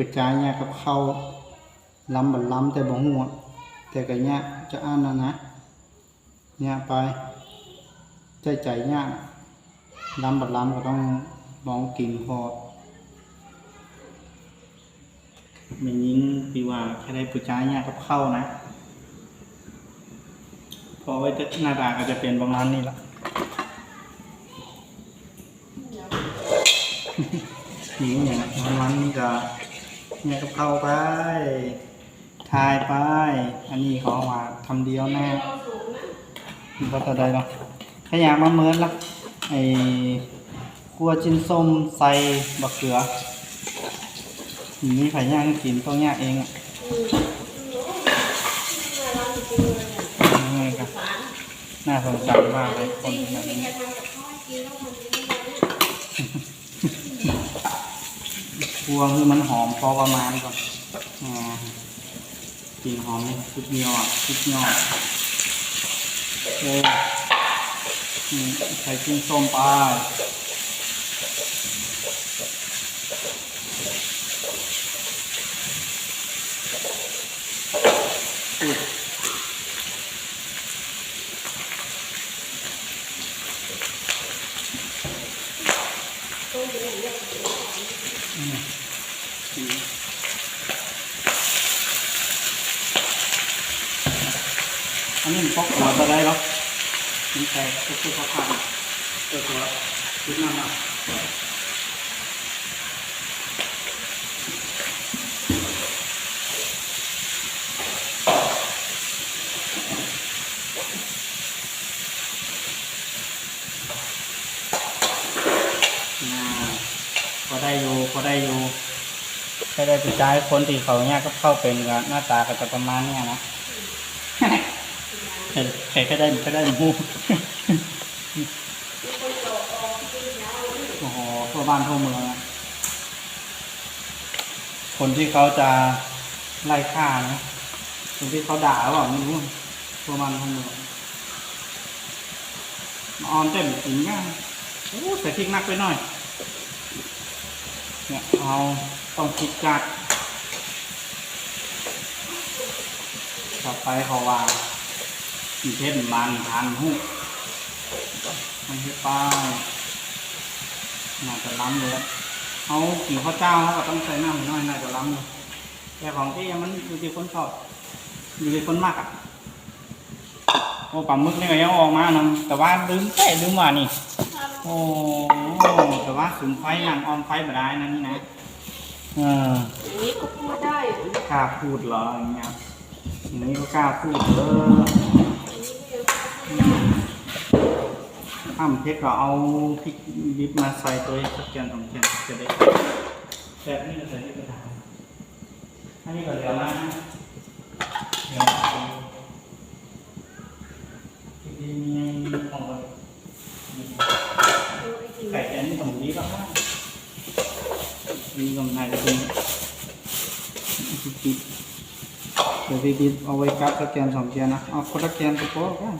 ปิดใจายเนี่ยกับเข้าล้ำบัดล้ำแต่บ่หัวแต่ก็เนี่ยจะอ่านนะนะเนี่ยไปใจใจเนี่ยล้ำบัดล้ำก็ต้องมองกินพอมันยิงปีว่าแค่ได้ปิดใจายเนี่ยกับเข้านะพอไว้จะหน้าตาก็จะเป็นประมาณนี้ละหิวอย่างนั้นวันนี้ก็ เนี่ยกับเข้าไปทายไป อันนี้ขอว่าทำเดียวแน่มันก็จะได้หรอกขยะมาเมินละไอ้ครัวจิ้นส้มใส่บักเขือนี่ไข่ย่างกินต้องย่างเองอะนี่ครับน่าสนใจมากเลยคนแบบนี้ พวงคือมันหอมพอประมาณก่อนกลิ่นหอมนี่ชุดยอดชุดยอดโอ้ใส่กุ้งส้มไปอุ๊ ยอันนี้มันพกหัวจะได้หรอมันใส่ก็คือเขาผ่านเออตัวชุดนั้นอะน่าพอได้อยู่พอได้อยู่ แค่ได้ติดใจคนที่เขาเนี่ยก็เข้าเป็นหน้าตาก็จะประมาณเนี้ยนะใครก็ได้ก็ได้หมูโอ้โหทั่วบ้านทั่วเมืองอะคนที่เขาจะไล่ฆ่านะคนที่เขาด่าหรือเปล่าไม่รู้ทั่วบ้านทั่วเมืองออนเต็มจริงง่ายโอ้ใส่พริกนักไปหน่อย เนี่ยเอา ต้องพริกจัด ต่อไปเขาว่าเพชรมันทานหุ้ไม่ใช่ป้าน่าจะล้ำเลยเอากินข้าวเจ้าเขาก็ต้องใส่น้ำหน่อยน่าจะล้ำเลยแต่ของที่มันอยู่ที่คนชอบอยู่ที่คนมากอะโอ้ปลาหมึกนี่ก็ยังออกมานะแต่ว่าลืมแต่ลืมว่านี่ โอ้แต่ว่าสุมไฟหนังออนไฟมาได้นะนี่นะ อออย่างนี้ก็พูดได้กล้าพูดเหรออย่างเงี้ยอย่างนี้ก็กล้าพูดเออข้ามเพชรก็เอาพริกดิบมาใส่ตัวสักแกนสองแกนจะได้แบบนี้ก็ใส่ที่กระถางอันนี้ก็เหลือนะเหลือพริกดิบมีของไก่แกนนี่ของดีก็ว่า มีกำไรเป็นพริดิบเดี๋ยวพริกดิบเอาไว้กัดสักแกนสองแกนนะเอาคนละแกนก็พอกัน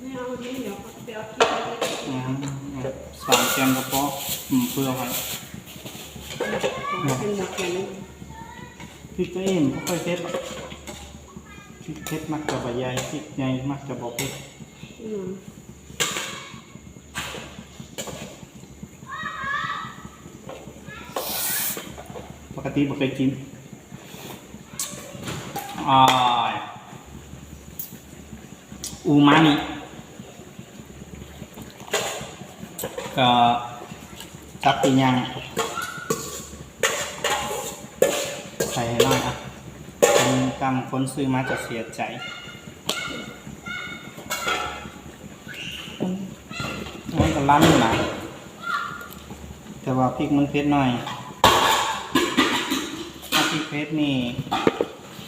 ไม่เอาอันนี้เดี๋ยวเดี๋ยวกินอะไรกันนะฮะสามแกนกระเพาะอืมเพื่อไว้พริกตัวเองไม่ค่อยเผ็ดพริกเผ็ดมักจะบะใหญ่พริกใหญ่มักจะบอกเผ็ดอืม กติบ่เคยกินอ่าอูมามิก็จับปียังใส่ให้หน่อยอะคนกำคนซื้อมาจะเสียใจมันก็ล้ำนะแต่ว่าพริกมันเผ็ดหน่อย เผ็ดนี่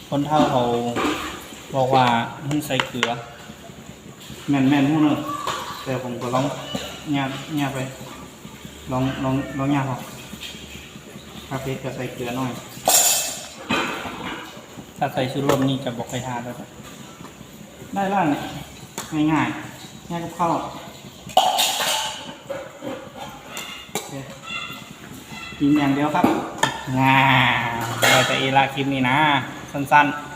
คนเท่าเขาบอกว่าให้ใส่เกลือ แม่นแม่นหู้เนอะแต่ผมก็ลองแง่แง่ไปลองลองลองแง่พอถ้าเผ็ดก็ใส่เกลือหน่อย ถ้าใส่ชูรสนี่จะบอกใครทานแล้วจ้ะได้แล้วเนี่ยง่ายๆง่ายกับข้าวโอเคกินอย่างเดียวครับงา เราจะเอลาคลิปนี้นะ สั้นๆ